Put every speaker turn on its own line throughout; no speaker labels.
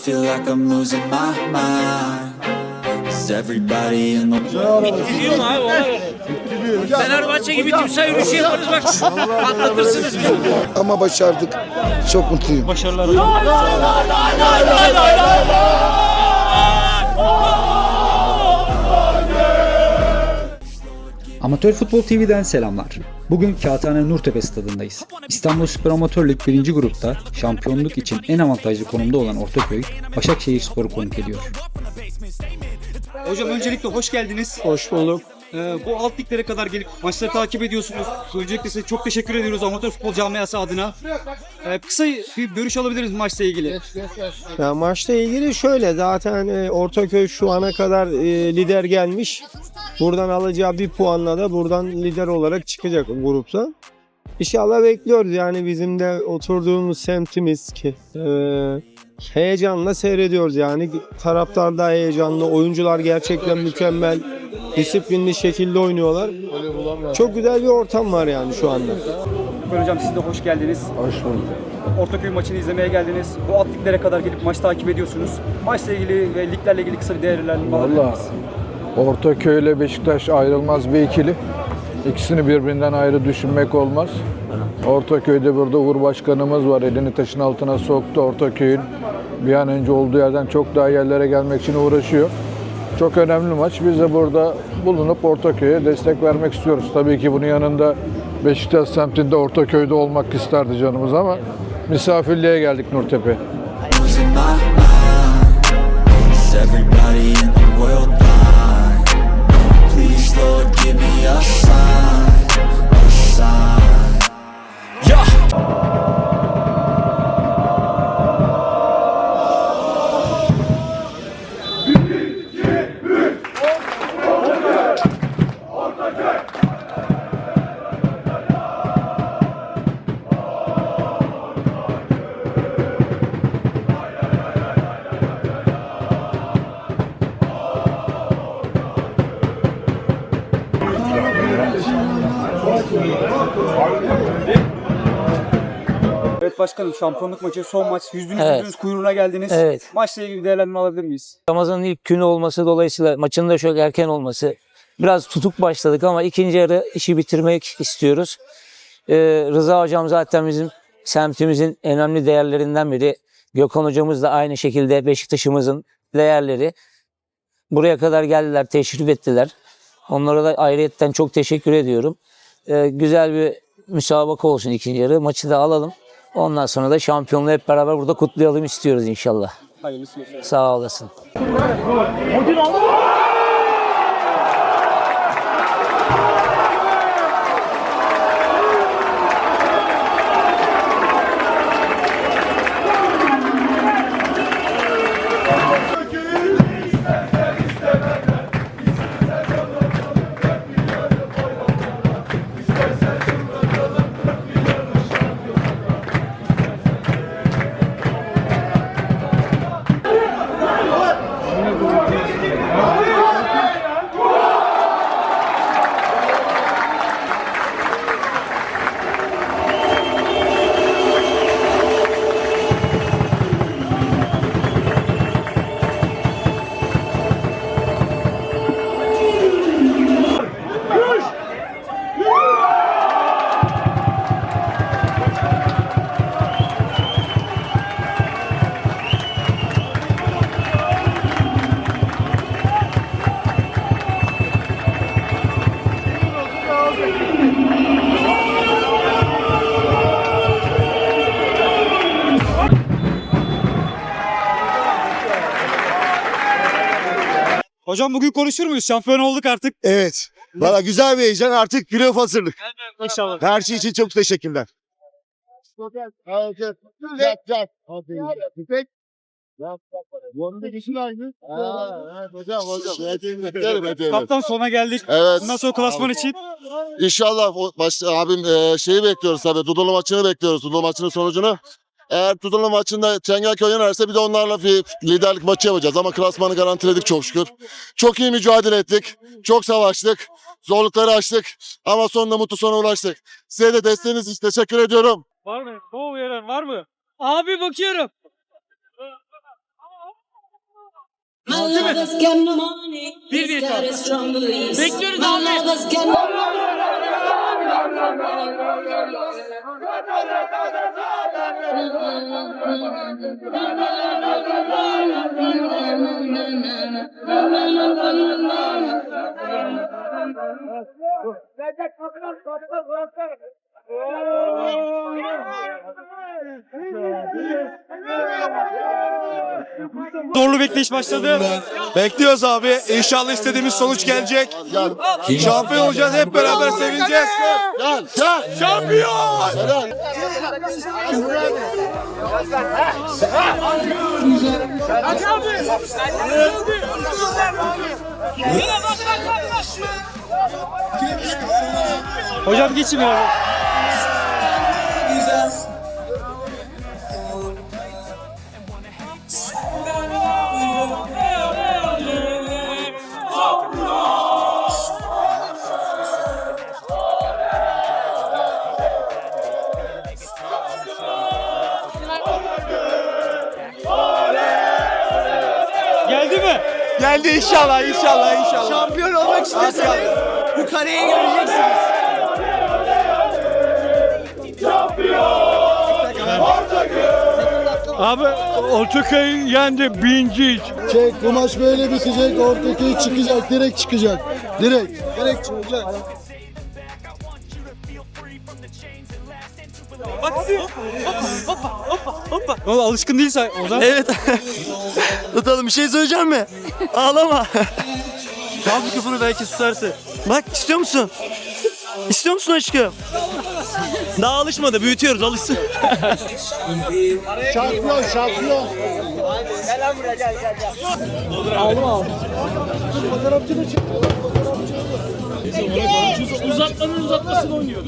feel like I'm losing my mind. Is everybody in the
Gidiyor mu abi ona göre? Fenerbahçe gibi timsah yürüyüşü yaparız bak. Patlatırsınız.
ama başardık. Çok mutluyum.
Başarılar.
Amatör Futbol TV'den selamlar. Bugün Kağıthane Nurtepe stadındayız. İstanbul Spor Amatör Lig 1. grupta şampiyonluk için en avantajlı konumda olan Ortaköy, Başakşehir Spor'u konuk ediyor.
Hocam öncelikle hoş geldiniz.
Hoş bulduk.
Ee, bu alt liglere kadar gelip maçları takip ediyorsunuz. Öncelikle size çok teşekkür ediyoruz amatör futbol camiası adına. Ee, kısa bir görüş alabiliriz maçla ilgili.
Ya maçla ilgili şöyle zaten e, Ortaköy şu ana kadar e, lider gelmiş. Buradan alacağı bir puanla da buradan lider olarak çıkacak grupta. İnşallah bekliyoruz yani bizim de oturduğumuz semtimiz ki e, heyecanla seyrediyoruz yani taraftar da heyecanlı, oyuncular gerçekten mükemmel, disiplinli şekilde oynuyorlar. Çok güzel bir ortam var yani şu anda.
Böyle hocam siz de hoş geldiniz.
Hoş bulduk.
Ortaköy maçını izlemeye geldiniz. Bu alt liglere kadar gelip maç takip ediyorsunuz. Maçla ilgili ve liglerle ilgili kısa bir değerlendirme alabilir?
Ortaköy ile Beşiktaş ayrılmaz bir ikili. İkisini birbirinden ayrı düşünmek olmaz. Ortaköy'de burada Uğur Başkanımız var. Elini taşın altına soktu. Ortaköy'ün bir an önce olduğu yerden çok daha yerlere gelmek için uğraşıyor. Çok önemli maç. Biz de burada bulunup Ortaköy'e destek vermek istiyoruz. Tabii ki bunun yanında Beşiktaş semtinde Ortaköy'de olmak isterdi canımız ama misafirliğe geldik Nurtepe.
your side
Evet başkanım şampiyonluk maçı son maç. Yüzdünüz
Evet.
yüzdünüz kuyruğuna geldiniz.
Evet.
Maçla ilgili değerlendirme alabilir miyiz?
Ramazan'ın ilk günü olması dolayısıyla maçın da çok erken olması. Biraz tutuk başladık ama ikinci yarı işi bitirmek istiyoruz. Ee, Rıza hocam zaten bizim semtimizin önemli değerlerinden biri. Gökhan hocamız da aynı şekilde Beşiktaş'ımızın değerleri. Buraya kadar geldiler, teşrif ettiler. Onlara da ayrıyetten çok teşekkür ediyorum. Ee, güzel bir müsabaka olsun ikinci yarı. Maçı da alalım. Ondan sonra da şampiyonluğu hep beraber burada kutlayalım istiyoruz inşallah.
Hayırlısı olsun.
Sağ olasın.
Hocam bugün konuşur muyuz? Şampiyon olduk artık.
Evet. Valla güzel bir heyecan artık playoff hazırlık.
İnşallah.
Her şey için çok teşekkürler.
Kaptan sona geldik.
Evet.
Bundan sonra klasman için
İnşallah o baş, abim e, şeyi bekliyoruz tabii. Dudullu maçını bekliyoruz. Dudullu maçının sonucunu. Eğer Dudullu maçında Çengelköy yenerse bir de onlarla bir liderlik maçı yapacağız. Ama klasmanı garantiledik çok şükür. Çok iyi mücadele ettik. Çok savaştık. Zorlukları aştık. Ama sonunda mutlu sona ulaştık. Size de desteğiniz için teşekkür ediyorum.
Var mı? Bu uyarın var mı? Abi bakıyorum. Bir bir Bekliyoruz abi.
Zorlu bekleyiş başladı.
Bekliyoruz abi. İnşallah istediğimiz sonuç gelecek.
Gel.
Şampiyon olacağız. Hep beraber sevineceğiz.
Gel. Gel.
Şampiyon!
Hocam geçin biraz. Geldi
inşallah inşallah inşallah.
Şampiyon olmak istiyorsanız bu kareye geleceksiniz.
Abi Ortaköy yendi birinci.
Çek bu maç böyle bitecek. Ortaki çıkacak. Direkt çıkacak. Direkt. Direkt çıkacak.
Oğlum alışkın değilse Ozan.
Evet. Tutalım bir şey söyleyeceğim mi? Ağlama.
Çal mikrofonu belki susarsın.
Bak istiyor musun? İstiyor musun aşkım? Daha alışmadı. Büyütüyoruz alışsın.
Şampiyon şampiyon.
Uzatmanın uzatmasını oynuyor.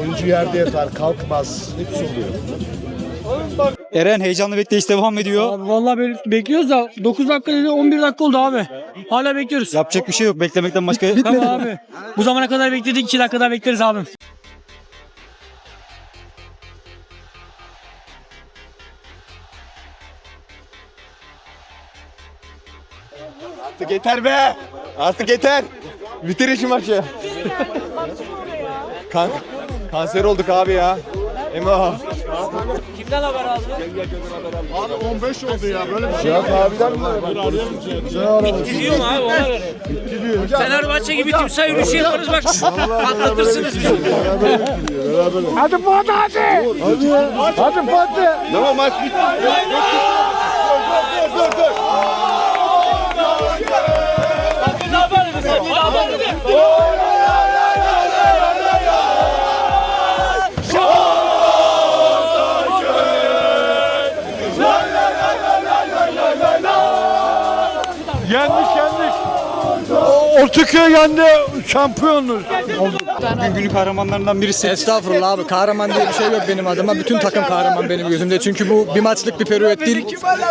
Oyuncu yerde yatar kalkmaz. Hepsi oluyor.
Eren heyecanlı bekleyiş devam ediyor.
Abi vallahi böyle bekliyoruz da 9 dakika dedi 11 dakika oldu abi. Hala bekliyoruz.
Yapacak bir şey yok. Beklemekten başka.
Tamam abi. Bu zamana kadar bekledik 2 dakika daha bekleriz abim.
Artık yeter be. Artık yeter. Bitir şu maçı. kan kanser olduk abi ya. Emo.
Kimden haber aldın?
Abi 15 oldu ya böyle bir şey. Cihat abiden mi?
Gidiyor mu abi ona göre? Fenerbahçe gibi timsah yürüyüşü yaparız bak. Patlatırsınız bizi.
Hadi Fuat hadi. Hadi. Hadi Fatih. Tamam maç bitti. Dur dur dur dur.
Ne yaparız?
Yendik yendik. Ortaköy yendi şampiyonuz.
Bugün günün kahramanlarından birisi.
Estağfurullah abi kahraman diye bir şey yok benim adıma. Bütün takım kahraman benim gözümde. Çünkü bu bir maçlık bir periyot değil.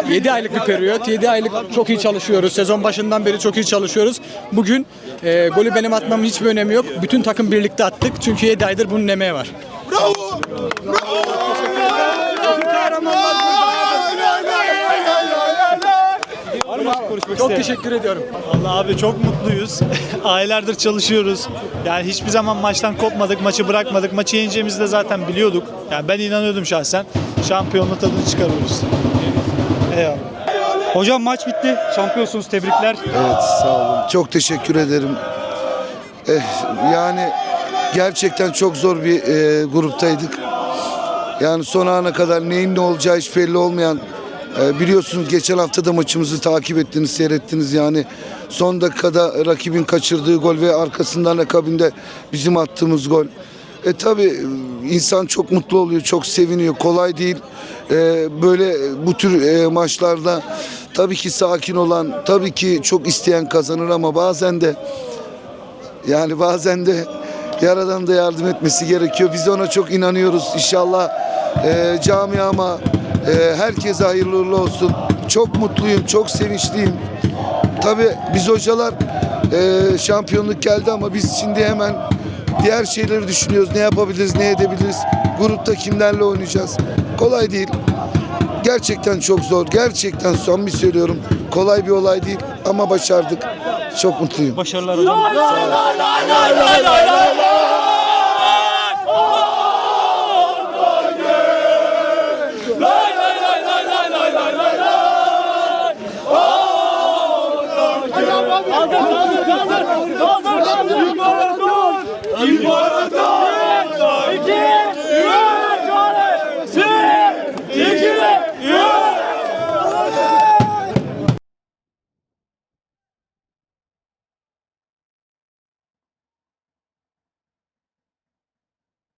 7 aylık bir periyot. 7 aylık çok iyi çalışıyoruz. Sezon başından beri çok iyi çalışıyoruz. Bugün e, golü benim atmamın hiçbir önemi yok. Bütün takım birlikte attık. Çünkü 7 aydır bunun emeği var. Çok teşekkür ediyorum.
Vallahi abi çok mutluyuz. Aylardır çalışıyoruz. Yani hiçbir zaman maçtan kopmadık, maçı bırakmadık. Maçı yeneceğimizi de zaten biliyorduk. Yani ben inanıyordum şahsen. Şampiyonluğu tadını çıkarıyoruz. Eyvallah.
Hocam maç bitti. Şampiyonsunuz. Tebrikler.
Evet sağ olun. Çok teşekkür ederim. Eh, yani gerçekten çok zor bir e, gruptaydık. Yani son ana kadar neyin ne olacağı hiç belli olmayan e, biliyorsunuz geçen hafta da maçımızı takip ettiniz, seyrettiniz yani. Son dakikada rakibin kaçırdığı gol ve arkasından akabinde bizim attığımız gol. E tabi insan çok mutlu oluyor, çok seviniyor. Kolay değil. E, böyle bu tür e, maçlarda tabii ki sakin olan, tabii ki çok isteyen kazanır ama bazen de yani bazen de Yaradan da yardım etmesi gerekiyor. Biz ona çok inanıyoruz. İnşallah e, camiama e, herkese hayırlı olsun. Çok mutluyum, çok sevinçliyim. Tabii biz hocalar e, şampiyonluk geldi ama biz şimdi hemen diğer şeyleri düşünüyoruz. Ne yapabiliriz, ne edebiliriz? Grupta kimlerle oynayacağız? Kolay değil. Gerçekten çok zor. Gerçekten samimi söylüyorum. Kolay bir olay değil ama başardık. Çok mutluyum.
Başarılar hocam. Kaldır! Kaldır! Kaldır! Kaldır! İmparator!
İmparator!